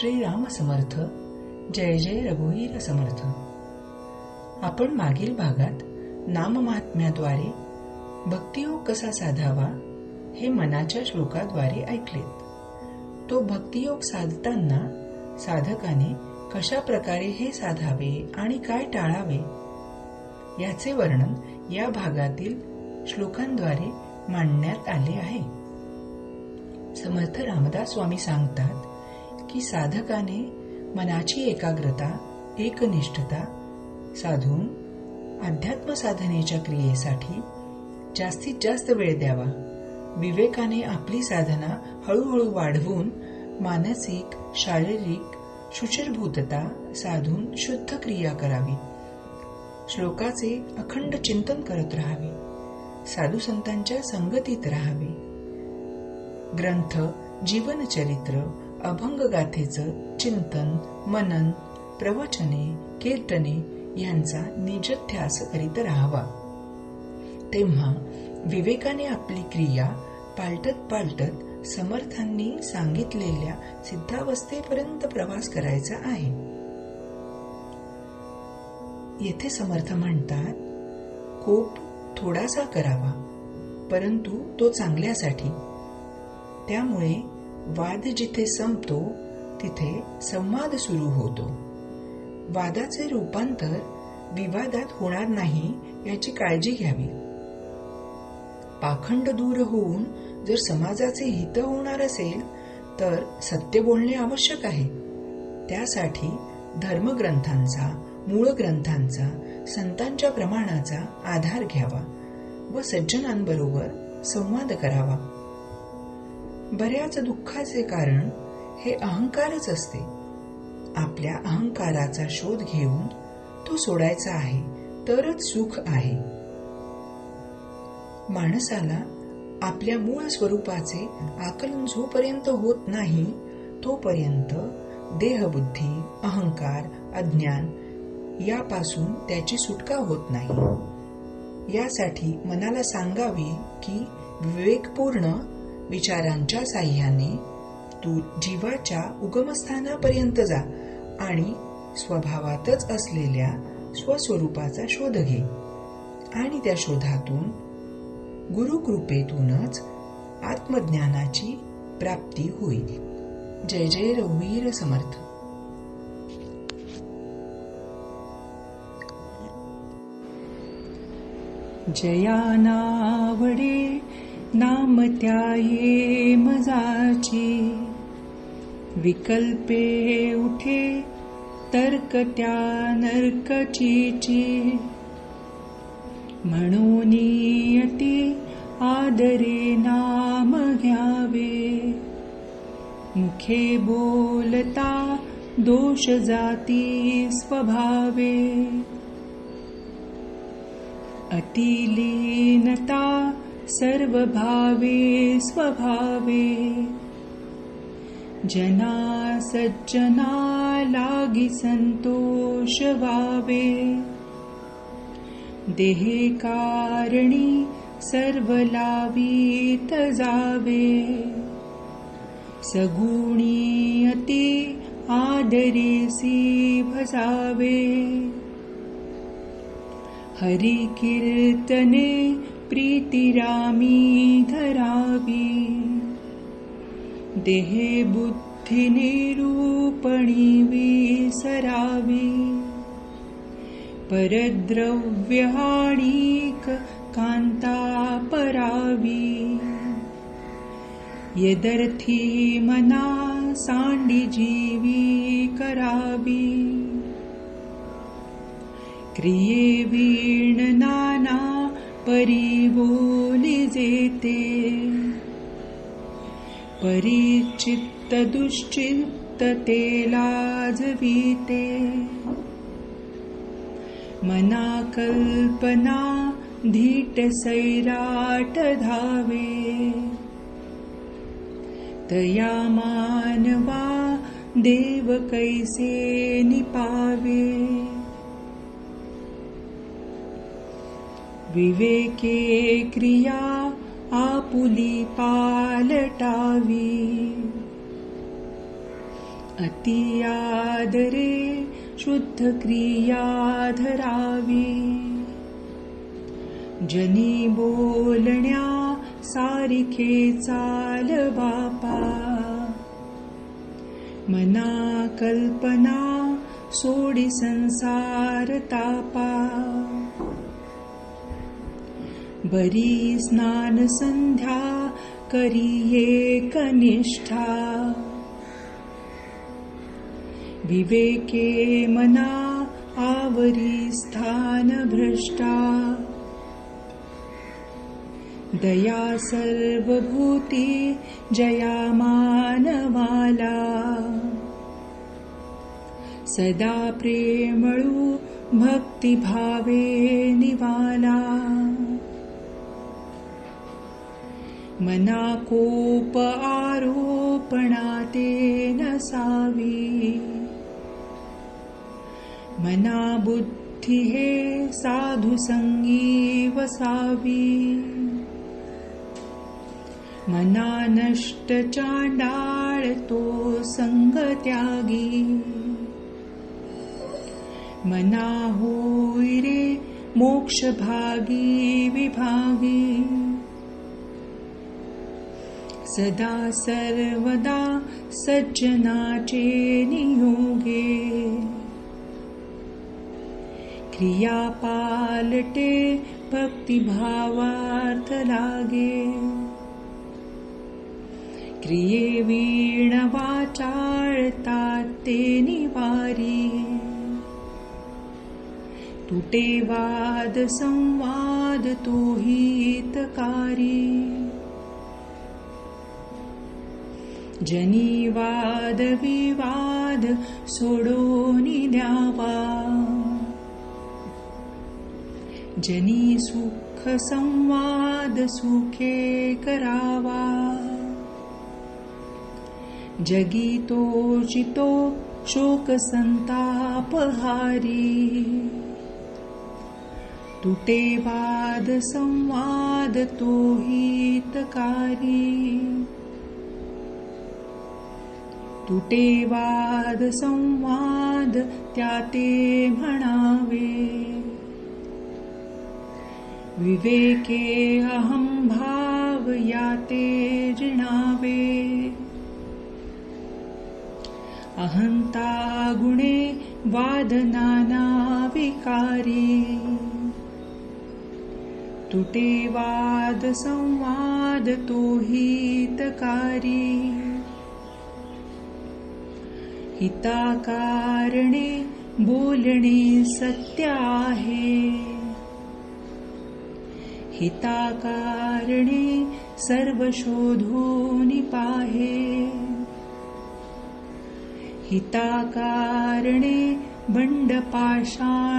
श्रीराम समर्थ जय जय रघुवीर समर्थ आपण मागील भागात नाममात्म्याद्वारे भक्तियोग कसा साधावा हे मनाच्या श्लोकाद्वारे ऐकलेत. तो भक्तियोग साधताना साधकाने कशा प्रकारे हे साधावे आणि काय टाळावे याचे वर्णन या भागातील श्लोकांद्वारे मांडण्यात आले आहे. समर्थ रामदास स्वामी सांगतात की साधकाने मनाची एकाग्रता एकनिष्ठता साधून अध्यात्म साधनेच्या क्रियेसाठी जास्तीत जास्त वेळ द्यावा. विवेकाने आपली साधना हळूहळू वाढवून मानसिक शारीरिक शुचिरभूतता साधून शुद्ध क्रिया करावी. श्लोकाचे अखंड चिंतन करत राहावे. साधू संतांच्या संगतीत राहावे. ग्रंथ जीवनचरित्र अभंगगाथेचं चिंतन मनन प्रवचने कीर्तने यांचा निजध्यास करीत राहावा. तेव्हा विवेकाने आपली क्रिया पालटत पालटत समर्थांनी सांगितलेल्या सिद्धावस्थेपर्यंत प्रवास करायचा आहे. येथे समर्थ म्हणतात कोप थोडासा करावा परंतु तो चांगल्यासाठी. त्यामुळे वाद जिथे संपतो तिथे संवाद सुरू होतो. वादाचे रूपांतर विवादात होणार नाही याची काळजी घ्यावी. पाखंड दूर होऊन जर समाजाचे हित होणार असेल तर सत्य बोलणे आवश्यक आहे. त्यासाठी धर्मग्रंथांचा मूळ ग्रंथांचा संतांच्या प्रमाणाचा आधार घ्यावा व सज्जनांबरोबर संवाद करावा. बऱ्याच दुःखाचे कारण हे अहंकारच असते. आपल्या अहंकाराचा शोध घेऊन तो सोडायचा आहे तरच सुख आहे. माणसाला आपल्या मूळ स्वरूपाचे आकलन जोपर्यंत होत नाही तोपर्यंत देहबुद्धी अहंकार अज्ञान यापासून त्याची सुटका होत नाही. यासाठी मनाला सांगावे की विवेकपूर्ण विचारांच्या साह्याने तू जीवाच्या उगमस्थानापर्यंत जा आणि स्वभावातच असलेल्या स्वस्वरूपाचा शोध घे. आणि त्या शोधातून गुरुकृपेतूनच आत्मज्ञानाची प्राप्ती होईल. जय जय रघुवीर समर्थ. जया जयानावडे नाम त्याये मजाची. विकल्पे उठे तर्क त्या नर्कचीची. म्हणून अति आदरे नाम घ्यावे. मुखे बोलता दोष जाती स्वभावे. अतिलीनता सर्वभावे स्वभावे। जना सज्जना लागी संतोष वावे देहे कारणी सर्व लावीत जावे सगुणी अति आदरेसी भजावे। हरि कीर्तने प्रीतिरामी धरावी। देहे बुद्धी निरूपणी विसरावी। कांता परावी। यदर्थी मना सांडी जीवी करावी। क्रिये वीण नाना परी बोली जेते परिचित्त दुश्चित्त ते लाजवीते मना कल्पना धीट सैराट धावे तया मानवा देव कैसे निपावे विवेके क्रिया आपुली पालटावी। अतियादरे शुद्धक्रिया धरावी। जनी बोलण्या सारिखे चाल बापा। मना कल्पना सोडी संसार तापा बरी स्नान संध्या करिये कनिष्ठा। विवेके मना आवरी स्थान भ्रष्टा दया सर्वभूती जया मानवाला। सदा प्रेमळु भक्तिभावे निवाला मना कोप आरोपणाते नसावी मना बुद्धि हे साधु संगी वसावी मना नष्ट चांडाळ तो संग त्यागी मना होई रे मोक्ष भागी विभागी सदा सर्वदा सज्जनाचे नियोगे क्रिया पालटे भक्तिभावार्थ लागे क्रिये वीण वाचाळतात ते निवारी संवाद तो हितकारी जनीवाद विवाद सोडोनी द्यावा। जनी सुख संवाद सुखे करावा। जगी तो जितो शोक संतापहारी तुटे वाद संवाद तो हितकारी तुटे वाद संवाद त्याते म्हणावे। विवेके अहं भाव याते जिणावे। अहंता गुणे वादनाना विकारी। तुटे वाद संवाद तो हितकारी हिताकारणे बोलणे सत्य आहे हिताकारणे सर्व शोधोनि पाहे। हिताकारणे बंड पाषांडवारी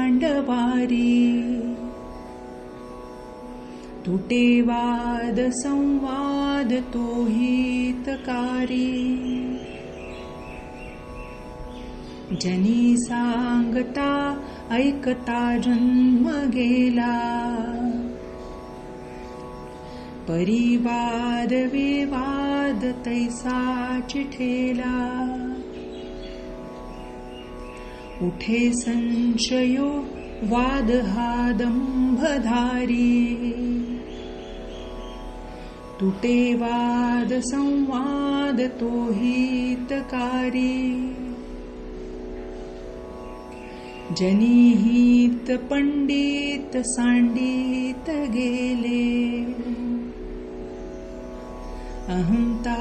तुटे वाद संवाद तो हितकारी जनी सांगता ऐकता जन्म गेला परिवाद विवाद तैसा चिठेला। उठे संशयो वाद हा दंभधारी तुटे वाद संवाद तो हितकारी जनिहित पंडित सांडित गेले अहंता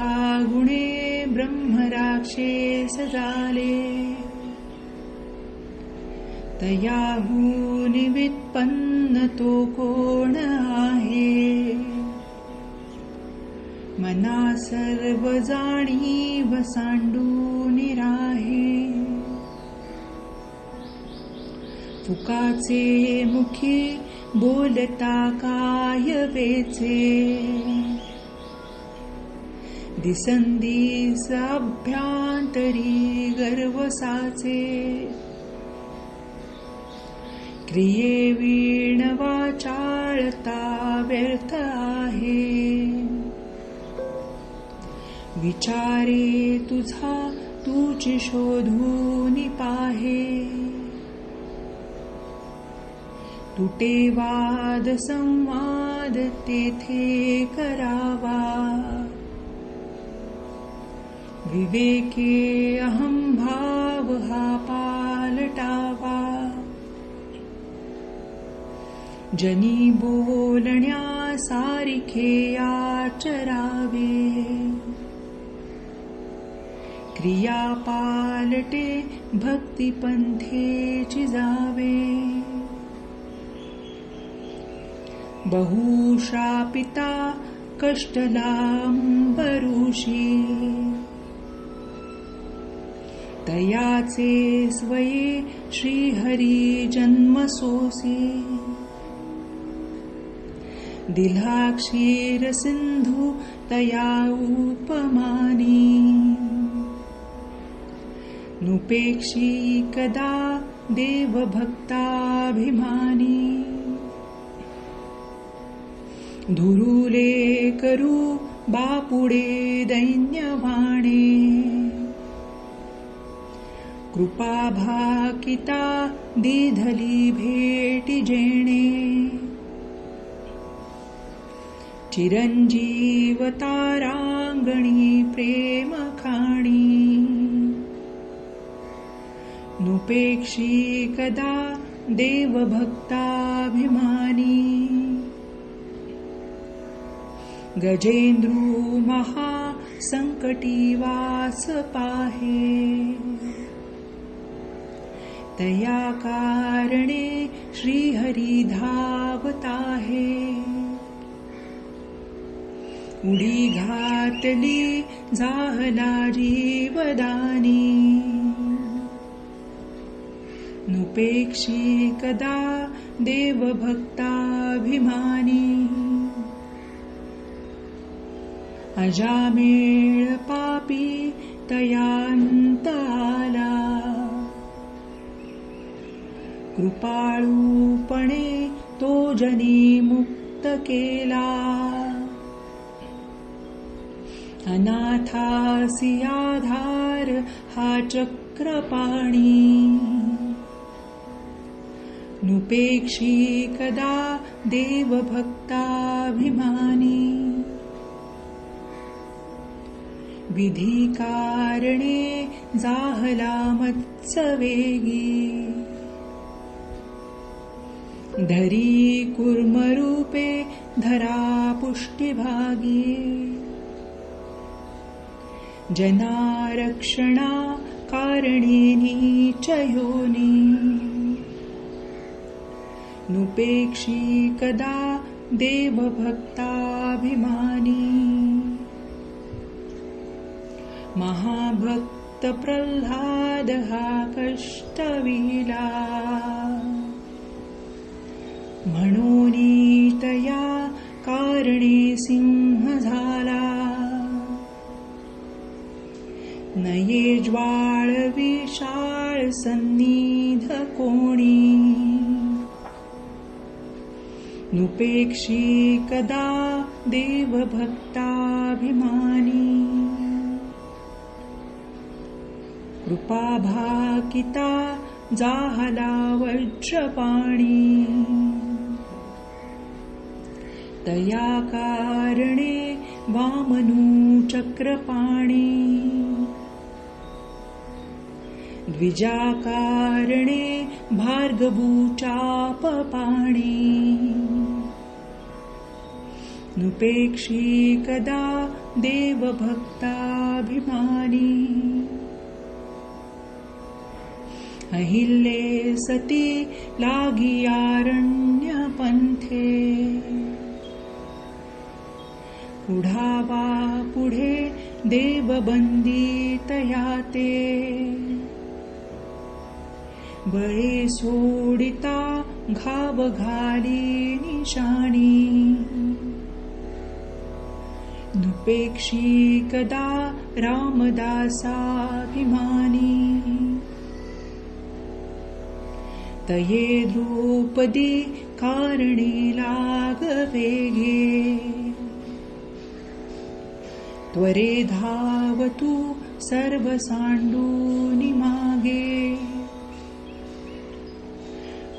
गुणे ब्रह्मराक्षेस झाले तयाहून वित्पन्न तो कोण आहे मना सर्व जाणीव सांडून राहे फुकाचे मुखी बोलता काय वेचे? दिसंदीस अभ्यांतरी गर्वसाचे. क्रिये वीण वाचाळता व्यर्थ आहे. विचारे तुझा तुझी शोधून पाहे. तुटे वाद संवाद तेथे करावा। विवेके अहं भाव हा पालटावा। जनी बोलण्या सारिखे आचरावे। क्रिया पालटे भक्तिपंथे चिजावे बहुशापिता कष्टलांबरुषी तयाचे स्वये श्रीहरी जन्मसोसी दिला क्षीर सिंधू तया उपमानी। नुपेक्षी कदा देवभक्ताभिमानी धुरुले करू बापुडे दैन्यवाणे। कृपा भाकिता दिधली भेटी जेणे। चिरञ्जीवताराङ्गणी प्रेमखाणी नुपेक्षी कदा देवभक्ताभिमानी गजेन्द्रू महासङ्कटीवास पाहे तया कारणे श्रीहरि धावताहे उडी घातली जाहला जीवदानी नुपेक्षी कदा देवभक्ताभिमानी अजामेळ पापी तयान्त आला कृपाळूपणे तो जनी मुक्त केला। अनाथासी आधार हा चक्रपाणी। नुपेक्षी कदा देवभक्ताभिमानी विधिकारणे जाहला मत्सवेगी धरी कुर्मरूपे धरा पुष्टिभागी जनारक्षणा कारणेनी च योनी। नुपेक्षी कदा देवभक्ताभिमानी महाभक्तप्रह्लाद कष्टविला तया कारणे सिंह झाला नये ज्वाळ विशाळ सन्निध कोणी। नुपेक्षी कदा देवभक्ताभिमानी कृपा भाकिता जाहला वज्रपाणी तया कारणे वामनू चक्रपाणी। द्विजाकारणे भार्गभूचापपाणी नुपेक्षी कदा देवभक्ताभिमानी अहिल्ये सती लागियारण्यपन्थे पुढे देवबन्दितया ते। बळे सोडिता घाव घाली निशाणी नुपेक्षी कदा रामदासाभिमानी तये द्रौपदी कारणे लागवेगे त्वरे धावतु सर्वसाण्डूनि मागे।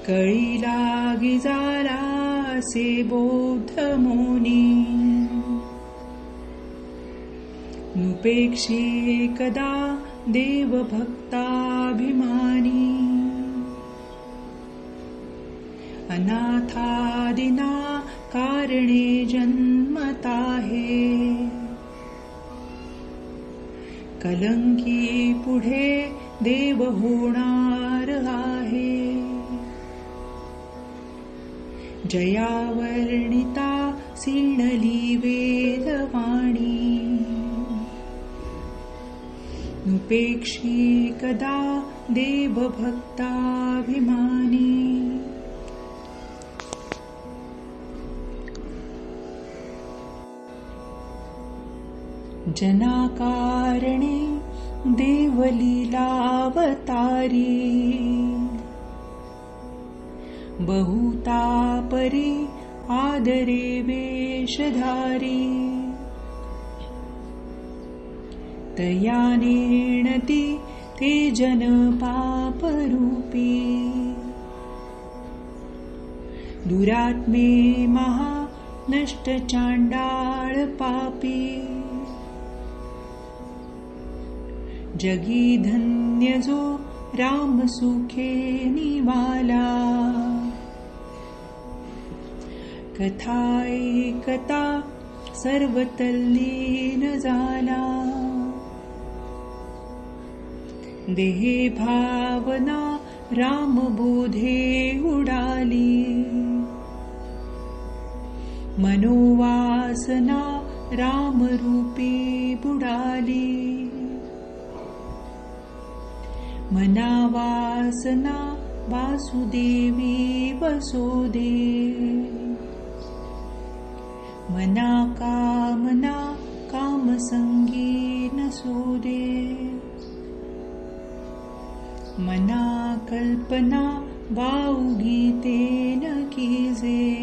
कळी से बोधमुनी नुपेक्षे कदा देवभक्ताभिमानी अनाथादिना कारणे जन्मताहे कलंकी पुढे देव होणार आहे जयावर्णिता सीणली वेदवाणी। नुपेक्षी कदा देवभक्ताभिमानी जनाकारणे देवलीलावतारी। बहुतापरी आदरे वेशधारी। तयानेणति ते जनपापरूपी दुरात्मे महा पापी जगी धन्य जो राम सुखे निवाला। कथाय कथा सर्वतल्लीन जाला देहे भावना राम बोधे उडाली। मनोवासना रामरूपी बुडाली मनावासना वासुदेवी वसोदे। मना कामना कामसङ्गी न सोदे। मना कल्पना वाउगीते न कीजे।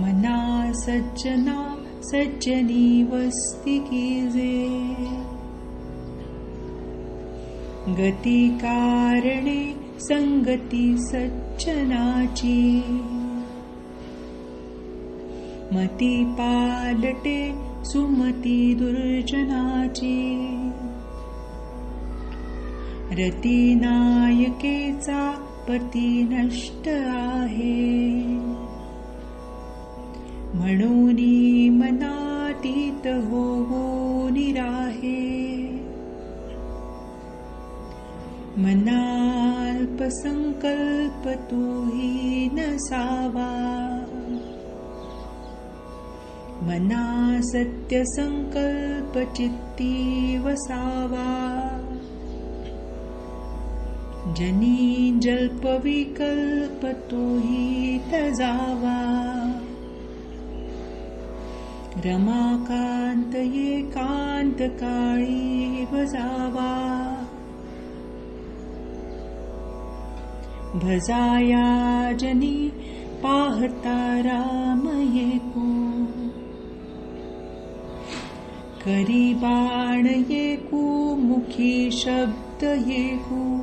मना सज्जना सज्जनी वस्ति कीजे गतिकारणे सङ्गति सज्जनाची मती पालटे सुमती दुर्जनाची। रतिनायकेचा पती नष्ट आहे। म्हणून मनातीत हो निराहे मनाल्पसङ्कल्प तु हि न सावा मना सत्यसङ्कल्पचित्ती वसावा जनी जल्पविकल्पतो हि तजावा रमाकान्त एकान्तकाळी वजावा भजाया जनी, पाहता रामयेकू करी बाण येकू मुखी शब्द येकू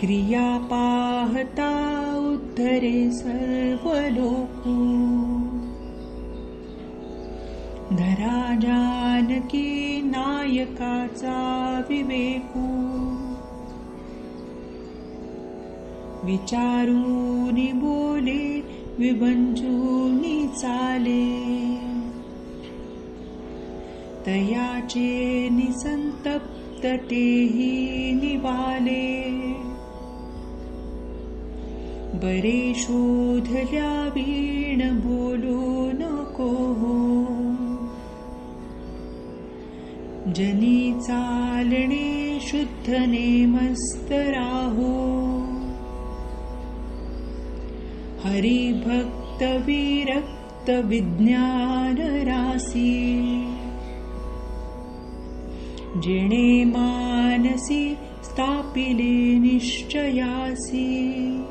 क्रिया पाहता उद्धरे सर्व लोकू धरा जानकी नायकाचा विवेकू। विचारून बोले विभंजून चाले. तयाचे निसंतप्त तेही निवाले. बरे शोधल्या वीण बोलो नको हो. जनी चालणे शुद्धने मस्तराहो हरिभक्तविरक्तविज्ञानरासि जिणे मानसि स्थापिले निश्चयासि।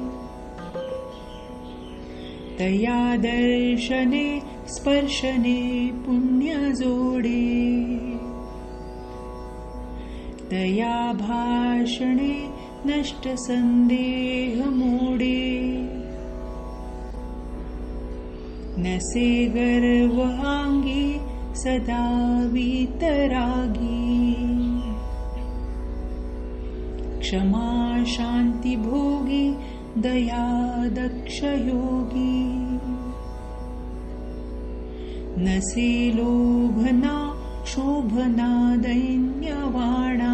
तया दर्शने स्पर्शने पुण्यजोडे। तया भाषणे नष्टसन्देहमोडे नसे गर्वाङ्गी सदा वीतरागी। क्षमा शान्तिभोगी दया दक्षयोगी नसे लोभना शोभना दैन्यवाणा।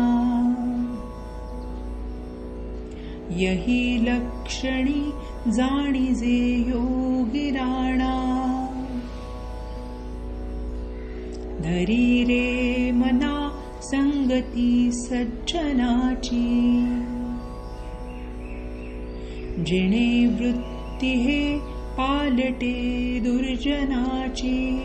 यही लक्षणी जाणिजे योगिराणा धरी रे मना संगती सज्जनाची। जिणे वृत्ती पालटे दुर्जनाची।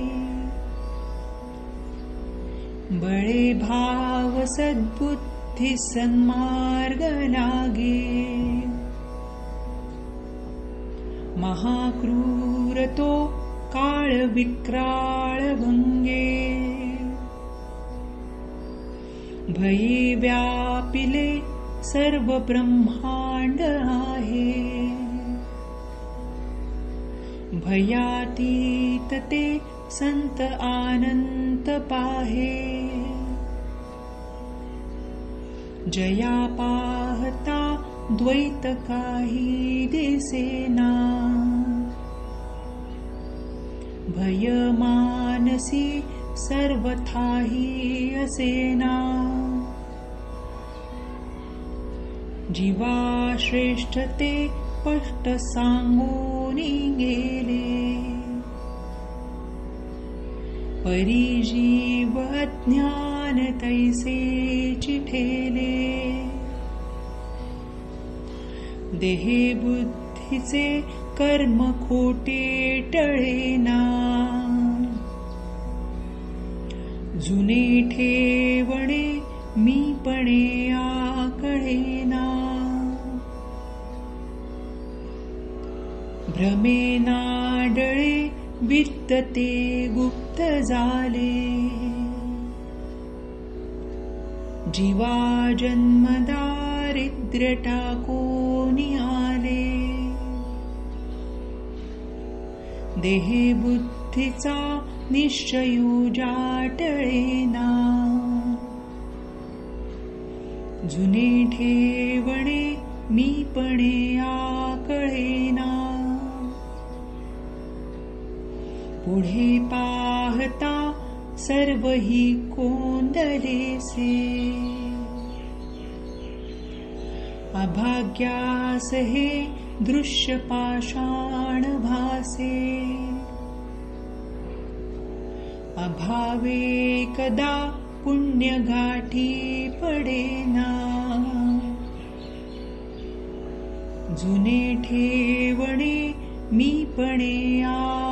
बळे भाव सद्बुद्धी सन्मार्ग लागे महाक्रूरतो काळ विक्राळ भंगे भये व्यापिले सर्व ब्रह्मांड आहे. भयातीत ते संत आनंत पाहे. जया पाहता द्वैत काही दिसेना. भय मानसी सर्वथाही असेना जीवा श्रेष्ठते स्पष्ट सांगून गेले। परिजीव ज्ञान तैसे चिठेले। देहे बुद्धीचे कर्म खोटे टळेना जुने ठेवणे मीपणे आ भ्रमेनाडळे वित्तते गुप्त झाले जीवा जन्मदारिद्र्य टाकोनी आले. देहे बुद्धीचा निश्चयू जाटळेना. जुने ठेवणे मीपणे आकळेना. पुढे पाहता सर्व ही कोंदलेसे अभाग्यास हे दृश्य पाषाण भासे। अभावे कदा पुण्य गाठी पडेना जुने ठेवणे मीपणे आकळेना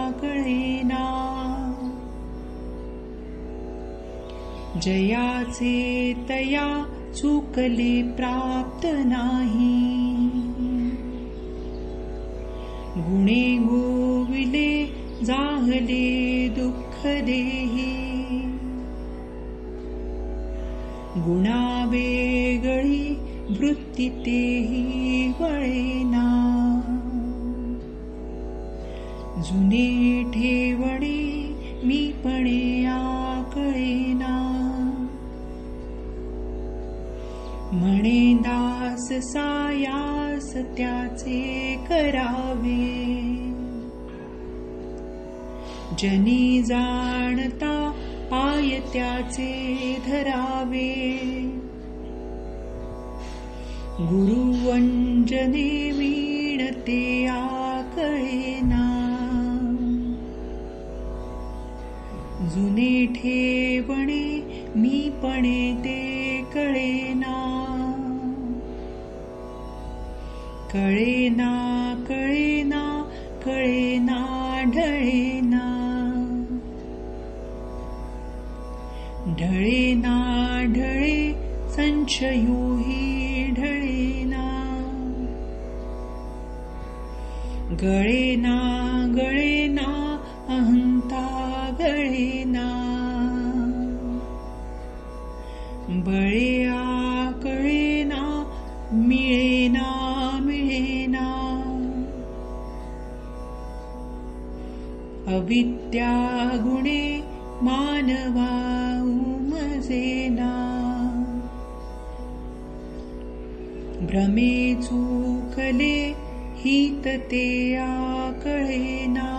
जयाचे तया चुकले प्राप्त नाही. गुणे गोविले जाहले दुःख देही. गुणा वेगळी वृत्ती तेही वळेना. जुने ठेवणे मीपणे पणे सायास त्याचे करावे. जनी जाणता पाय त्याचे धरावे. गुरुवंजने वीणते आकळेना जुने ठेवणे मीपणे ते कळेना कळेना कळेना ढळेना. ढळेना ढळे संशयोही ढळेना. गळेना गळेना अहंता गळेना. बळे अविद्या गुणे मानवा उमजेना भ्रमे चूकले हित ते आकळेना।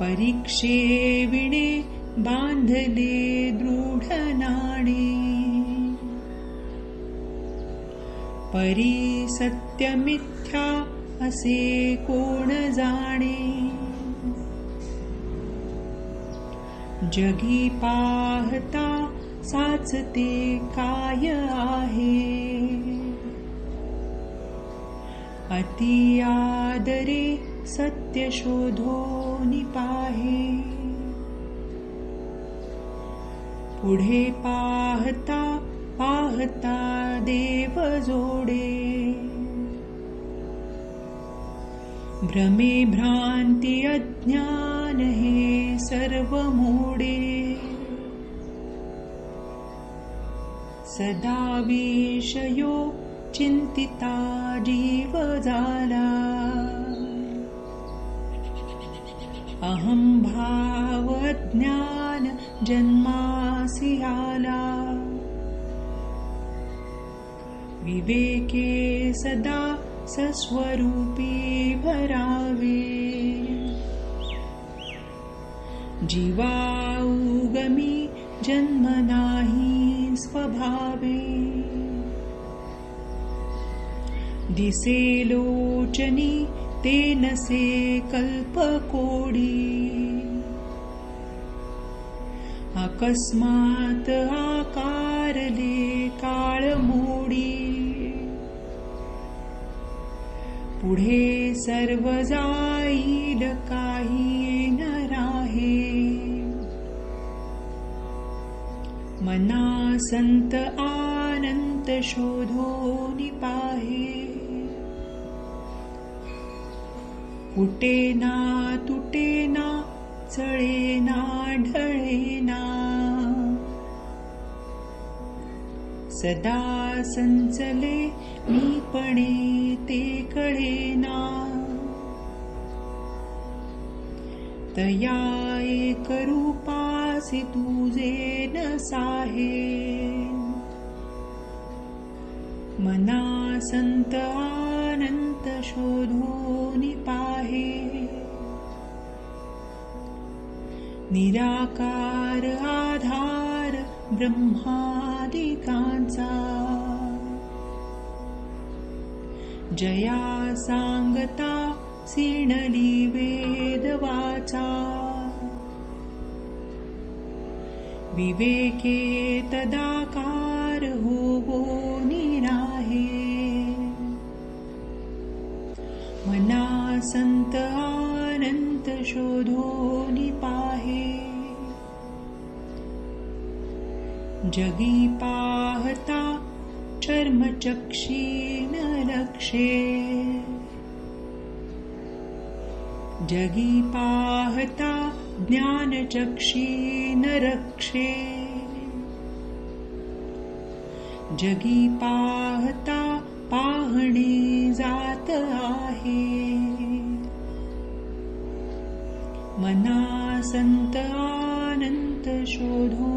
परीक्षे विणे बांधले दृढ नाणे परी सत्यमिथ्या असे कोण जाणे? जगी पाहता साचते काय आहे? अति आदरे सत्य शोधो पाहे. पुढे पाहता पाहता देव जोडे. भ्रमे भ्रांती अज्ञान हे सर्व मोडे सदा विषयो चिंतिता जीव झाला अहं भाव ज्ञान जन्मासी आला। विवेके सदा सस्वरूपी भरावे। जीवा उगमी जन्म नाही स्वभावे। दिसे लोचनी ते नसे कल्पकोडी। अकस्मात आकारले काळमोडी पुढे सर्व जाईल काही न राहे. मना संत आनंत शोधो कुटे ना तुटे ना चळे ना ढळे ना. सदा संचले मीपणे ते कळेना तया एक रूपासी तुझे न साहे. मना संत आनंत शोधून पाहे निराकार आधार ब्रह्मादिकांचा जया सांगता सिणली वेद वाचा विवेके तदाकार होवो निराहे। मना संत आनंत शोधो पाहे जगी पाहता चर्मचक्षी न लक्षे जगी पाहता ज्ञानचक्षी न रक्षे जगी पाहता पाहणे जात आहे। मना संत आनंत शोधो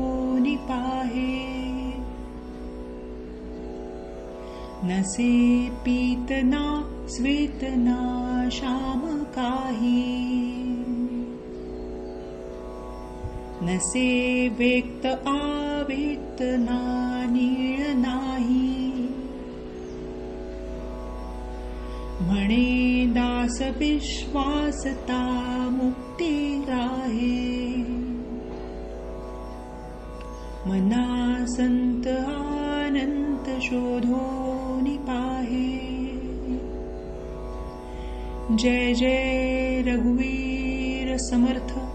नसे पीतना स्वेतना श्याम काही? नसे व्यक्त आवेतना नीळ नाही। म्हणे दास विश्वासता मुक्ती आहे मना संत आनंत शोधो जय जय रघुवीर समर्थ